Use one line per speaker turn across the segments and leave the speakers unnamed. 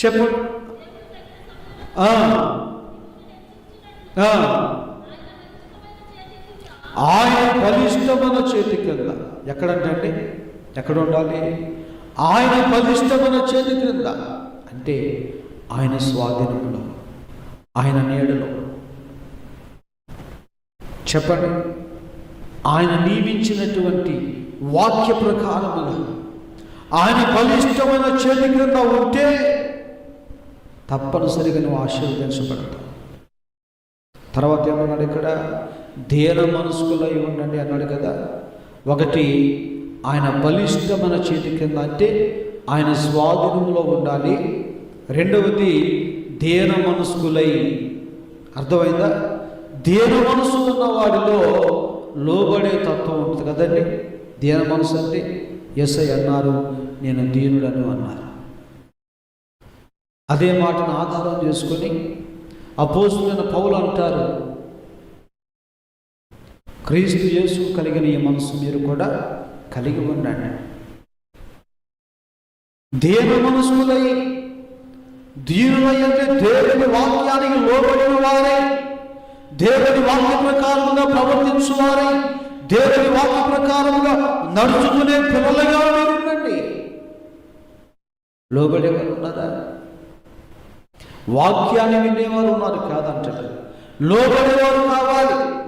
చెప్పు. ఆయన బలిష్టమైన చేతి క్రింద ఎక్కడంటే ఎక్కడ ఉండాలి ఆయన బలిష్టమైన చేతి క్రింద అంటే ఆయన స్వాధీనంలో ఆయన నీడలో. చెప్పండి. ఆయన నియమించినటువంటి వాక్య ప్రకారముగా ఆయన బలిష్టమైన చేతి క్రింద ఉంటే తప్పనిసరిగా నువ్వు ఆశీర్వదించబడతావు. తర్వాత ఏమన్నాడు ఇక్కడ? ధీర మనసుకులై ఉండండి అన్నాడు కదా. ఒకటి ఆయన బలిష్టమైన చేతి కింద అంటే ఆయన స్వాధీనంలో ఉండాలి. రెండవది ధీర మనస్కులై. అర్థమైందా? ధీర మనసు ఉన్న వాడిలో లోబడే తత్వం ఉంటుంది కదండి. ధీర మనసు అంటే ఎస్ఐ అన్నారు నేను దీనుడను అన్నారు. అదే మాటను ఆధారం చేసుకొని అపోస్తులైన పౌలు అంటారు. క్రీస్తు యేసు కలిగిన ఈ మనసు మీరు కూడా కలిగి ఉండండి. దేవ మనసులై దీనులై అంటే దేవుని వాక్యానికి లోబడిన వారే దేవుని వాక్య ప్రకారముగా ప్రవర్తించు వారే దేవుని వాక్య ప్రకారంగా నడుచుకునే పిల్లలుగా మీరు ఉండండి. లోబడే ఉన్నారా? వాక్యాన్ని వినేవారు ఉన్నారు కాదంటారు. లోబడేవారు కావాలి.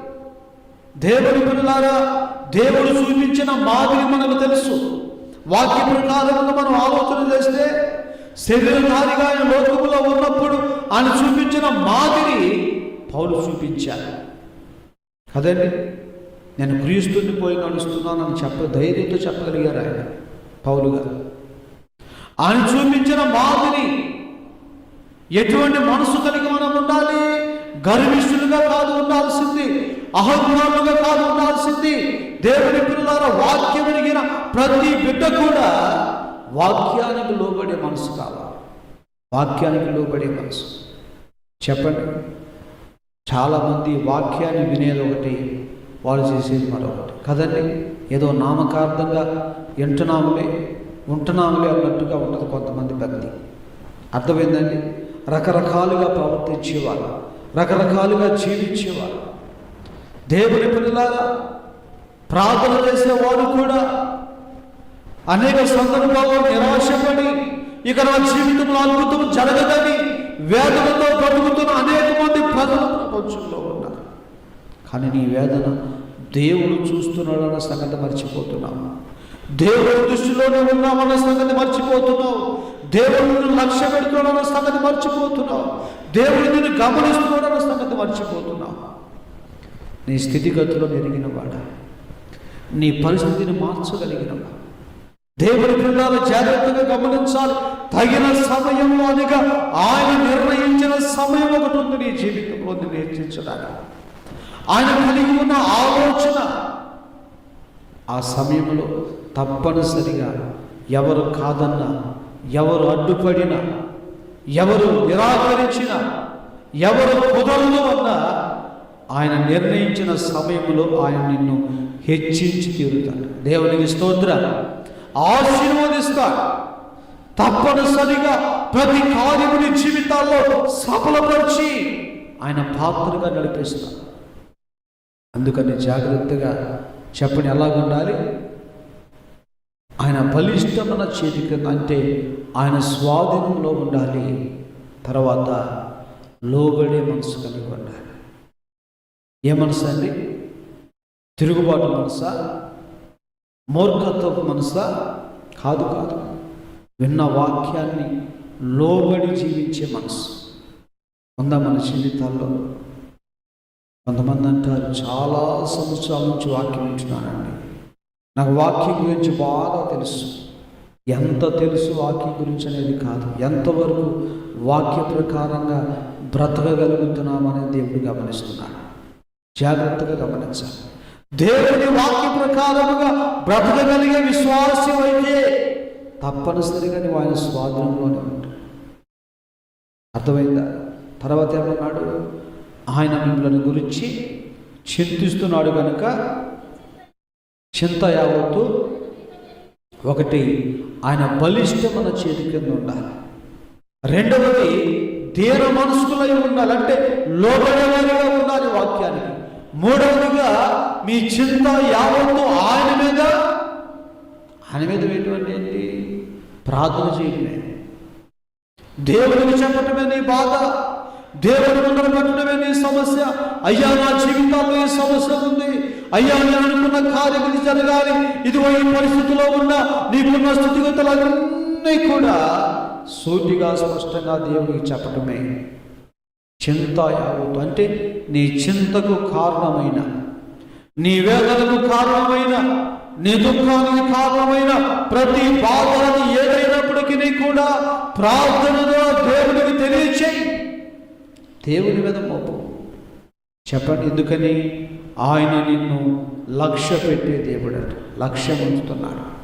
దేవుని పిల్లారా దేవుడు చూపించిన మాదిరి మనకు తెలుసు. వాక్య ప్రకారంగా మనం ఆలోచన చేస్తే శరీరధారిగా ఆయన లోకములో ఉన్నప్పుడు ఆయన చూపించిన మాదిరి పౌలు చూపించారు కదండి నేను క్రీస్తుని పోయి నడుస్తున్నానని చెప్ప ధైర్యంతో చెప్పగలిగారు ఆయన పౌలు ఆయన చూపించిన మాదిరి ఎటువంటి మనసు కలిగి మనం ఉండాలి? గర్విష్ఠులుగా కాదు ఉండాల్సింది అహంకారులుగా కాదు ఉండాల్సింది. దేవుని పిల్లల వాక్యం ఎరిగిన ప్రతి బిడ్డ కూడా వాక్యానికి లోబడే మనసు కావాలి. వాక్యానికి లోబడే మనసు. చెప్పండి. చాలామంది వాక్యాన్ని వినేది ఒకటి వాళ్ళు చేసేది మరొకటి. కదండి? ఏదో నామకార్థంగా వింటున్నాములే ఉంటున్నాములే అన్నట్టుగా ఉంటుంది కొంతమంది భక్తి. అర్థమైందండి? రకరకాలుగా ప్రవర్తించేవారు రకరకాలుగా జీవించేవారు. దేవుని పిల్లలారా ప్రార్థన చేసేవారు కూడా అనేక సందర్భాల్లో నిరాశపడి ఇక నా జీవితంలో అద్భుతం జరగదని వేదనతో బ్రతుకుతున్న అనేక మంది ప్రజలు ప్రపంచంలో ఉన్నారు. కానీ నీ వేదన దేవుడు చూస్తున్నాడన్న సంగతి మర్చిపోతున్నావు. దేవుడి దృష్టిలోనే ఉన్నామన్న సంగతి మర్చిపోతున్నావు. దేవుడిని లక్ష్య పెడుతున్నాడన్న సంగతి మర్చిపోతున్నావు. దేవుడు నిన్ను గమనిస్తున్నాడన్న సంగతి మర్చిపోతున్నావు. నీ స్థితిగతులు ఎరిగిన వాడ? నీ పరిస్థితిని మార్చగలిగినవా దేవుడి పిల్లలు జాగ్రత్తగా గమనించాలి. తగిన సమయంలో అనగా ఆయన నిర్ణయించిన సమయం ఒకటి ఉంది నీ జీవితంలో నేర్చించడానికి. ఆయన కలిగి ఉన్న ఆలోచన ఆ సమయంలో తప్పనిసరిగా ఎవరు కాదన్నా ఎవరు అడ్డుపడినా ఎవరు నిరాకరించినా ఎవరు కుదరదు అన్నా ఆయన నిర్ణయించిన సమయంలో ఆయన నిన్ను హెచ్చించి తీరుతాడు. దేవునికి స్తోత్ర ఆశీర్వదిస్తాడు. తప్పనిసరిగా ప్రతి కార్యముని జీవితాల్లో సఫలపరిచి ఆయన పాత్రగా నడిపిస్తాడు. అందుకని జాగ్రత్తగా చెప్పని ఎలాగుండాలి? ఆయన బలిష్టమైన చేతి అంటే ఆయన స్వాధీనంలో ఉండాలి. తర్వాత లోబడే మనసు కలిగి ఉండాలి. ఏ మనసు అండి? తిరుగుబాటు మనసా? మూర్ఖత్వపు మనసా? కాదు కాదు. విన్న వాక్యాన్ని లోబడి జీవించే మనసు. ఉందా మన జీవితాల్లో? కొంతమంది అంటారు చాలా సంవత్సరాల నుంచి వాక్యం ఉంటున్నానండి నాకు వాక్యం గురించి బాగా తెలుసు. ఎంత తెలుసు వాక్యం గురించి అనేది కాదు. ఎంతవరకు వాక్య ప్రకారంగా బ్రతకగలుగుతున్నామని దేవుడు గమనిస్తున్నాడు. జాగ్రత్తగా గమనించాలి. దేవుని వాక్య ప్రకారముగా బ్రతకగలిగే విశ్వాసం అయితే తప్పనిసరిగా నువ్వు ఆయన స్వాధీనంలోనే ఉంటావు అర్థమైందా? తర్వాత ఏమన్నాడు? ఆయన మిమ్మల్ని గురించి చింతిస్తున్నాడు కనుక చింత యావత్తు ఒకటి ఆయన బలిష్టమైన చేతి కింద ఉండాలి. రెండవది దీన మనస్కులై ఉండాలి. అంటే లోపడేవారిగా ఉండాలి వాక్యానికి. మూడవదిగా మీ చింత యావత్తు ఆయన మీద ఆయన మీద ఎటువంటి ఏంటి? ప్రార్థన చేయడమే. దేవుడికి చెప్పటమే నీ బాధ. దేవుడి ముందర పెట్టడమే నీ సమస్య. అయ్యా నా జీవితాల్లో ఈ సమస్య ఉంది. అయ్యా నేను అనుకున్న కార్యం ఇది జరగాలి. ఇదిగో ఈ పరిస్థితిలో ఉన్న నీకున్న స్థితిగతులన్నీ కూడా సూటిగా స్పష్టంగా దేవునికి చెప్పటమే. చింత యావత్తు. అంటే నీ చింతకు కారణమైన నీ వేదనకు కారణమైన నీ దుఃఖానికి కారణమైన ప్రతి బాధని ఏదైనప్పటికీ నీ కూడా ప్రార్థనలో దేవుడికి తెలియచేయి. దేవుని మీద మోపు చెప్పండి ఎందుకని? ఆయన నిన్ను లక్ష్య పెట్టే దేవుడు లక్ష్యం ఉంచుతున్నాడు